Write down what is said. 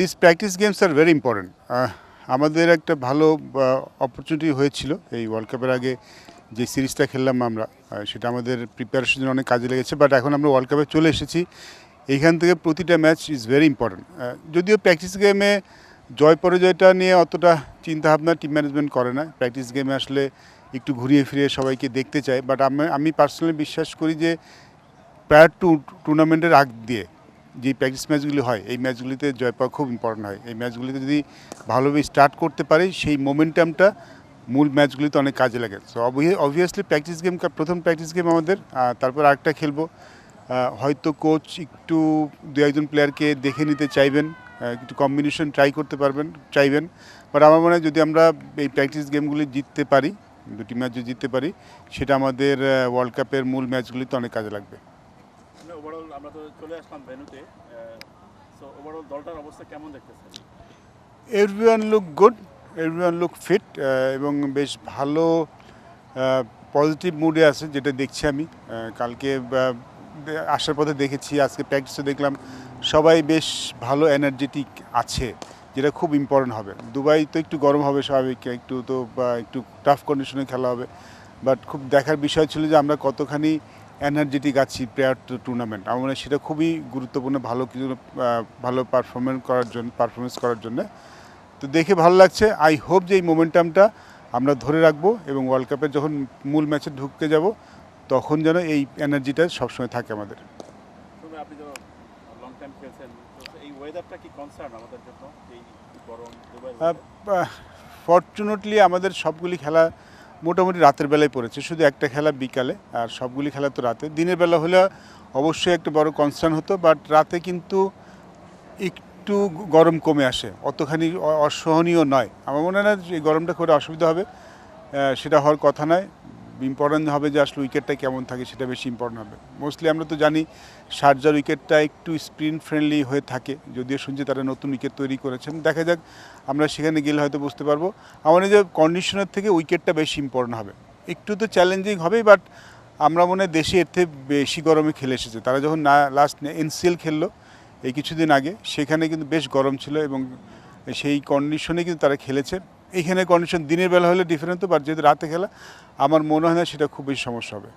This practice games are very important আমাদের একটা ভালো অপরচুনিটি হয়েছিল এই ওয়ার্ল্ড কাপের আগে যে সিরিজটা খেললাম আমরা। সেটা আমাদের প্রিপারেশনের অনেক কাজে লেগেছে বাট এখন আমরা ওয়ার্ল্ড কাপে চলে এসেছি। এইখান থেকে প্রতিটা ম্যাচ ইজ ভেরি ইম্পর্টেন্ট যদিও প্র্যাকটিস গেমে জয় পরাজয়টা নিয়ে অতটা চিন্তাভাবনা টিম ম্যানেজমেন্ট করে না। প্র্যাকটিস গেমে আসলে একটু ঘুরিয়ে ফিরিয়ে সবাইকে দেখতে চাই বাট আমি আমি পার্সোনালি বিশ্বাস করি যে প্রায়ার টু টুর্নামেন্টের আগ দিয়ে যে প্র্যাকটিস ম্যাচগুলি হয়, এই ম্যাচগুলিতে জয় পাওয়া খুব ইম্পর্টেন্ট হয়। এই ম্যাচগুলিতে যদি ভালোভাবে স্টার্ট করতে পারি, সেই মোমেন্টামটা মূল ম্যাচগুলিতে অনেক কাজে লাগে। সো অবভিয়াসলি প্র্যাকটিস গেম প্রথম প্র্যাকটিস গেম আমাদের তারপর আরেকটা খেলব। হয়তো কোচ একটু দু একজন প্লেয়ারকে দেখে নিতে চাইবেন একটু কম্বিনেশন ট্রাই করতে পারবেন, চাইবেন। বাট আমার মনে হয় যদি আমরা এই প্র্যাকটিস গেমগুলি জিততে পারি, দুটি ম্যাচ যদি জিততে পারি, সেটা আমাদের ওয়ার্ল্ড কাপের মূল ম্যাচগুলিতে অনেক কাজে লাগবে। Everyone look good everyone look fit এবং বেশ ভালো পজিটিভ মুডে আছে যেটা দেখছি আমি। কালকে আসার পথে দেখেছি, আজকে প্র্যাকটিসে দেখলাম, সবাই বেশ ভালো এনার্জেটিক আছে, যেটা খুব ইম্পর্টেন্ট হবে। দুবাই তো একটু গরম হবে স্বাভাবিক, একটু তো একটু টাফ কন্ডিশনে খেলা হবে বাট খুব দেখার বিষয় ছিল যে আমরা কতখানি এনার্জেটিক আছি প্রেয়ার টু টুর্নামেন্ট আমার মনে হয় সেটা খুবই গুরুত্বপূর্ণ ভালো কিছু ভালো পারফরমেন্স করার জন্য পারফরমেন্স করার জন্য। তো দেখে ভালো লাগছে। আই হোপ যে এই মোমেন্টামটা আমরা ধরে রাখব এবং ওয়ার্ল্ড কাপে যখন মূল ম্যাচে ঢুকতে যাব তখন যেন এই এনার্জিটা সবসময় থাকে আমাদের। ফর্চুনেটলি আমাদের সবগুলি খেলা মোটামুটি রাতের বেলায় পড়েছে। শুধু একটা খেলা বিকালে, আর সবগুলি খেলা তো রাতে। দিনের বেলা হলে অবশ্যই একটা বড় কনসার্ন হতো বাট রাতে কিন্তু একটু গরম কমে আসে। অতখানি অসহনীয় নয়। আমার মনে হয় না যে গরমটা করে অসুবিধা হবে সেটা হওয়ার কথা নয়। ইম্পর্টেন্ট হবে যে আসলে উইকেটটা কেমন থাকে সেটা বেশি ইম্পর্টেন্ট হবে। মোস্টলি আমরা তো জানি শারজার উইকেটটা একটু স্পিন ফ্রেন্ডলি হয়ে থাকে, যদিও শুনছি তারা নতুন উইকেট তৈরি করেছেন। দেখা যাক, আমরা সেখানে গেলে হয়তো বুঝতে পারব। আমার যে কন্ডিশনের থেকে উইকেটটা বেশি ইম্পর্টেন্ট হবে। একটু তো চ্যালেঞ্জিং হবেই বাট আমরা মনে হয় দেশে এর থেকে বেশি গরমে খেলে এসেছে। তারা যখন না লাস্ট এনসিএল খেললো, এই কিছুদিন আগে, সেখানে কিন্তু বেশ গরম ছিল এবং সেই কন্ডিশনে কিন্তু তারা খেলেছে। এইখানে কন্ডিশন দিনের বেলা হলে ডিফারেন্ট তো বাট যেহেতু রাতে খেলা, আমার মনে হয় না সেটা খুবই সমস্যা হবে।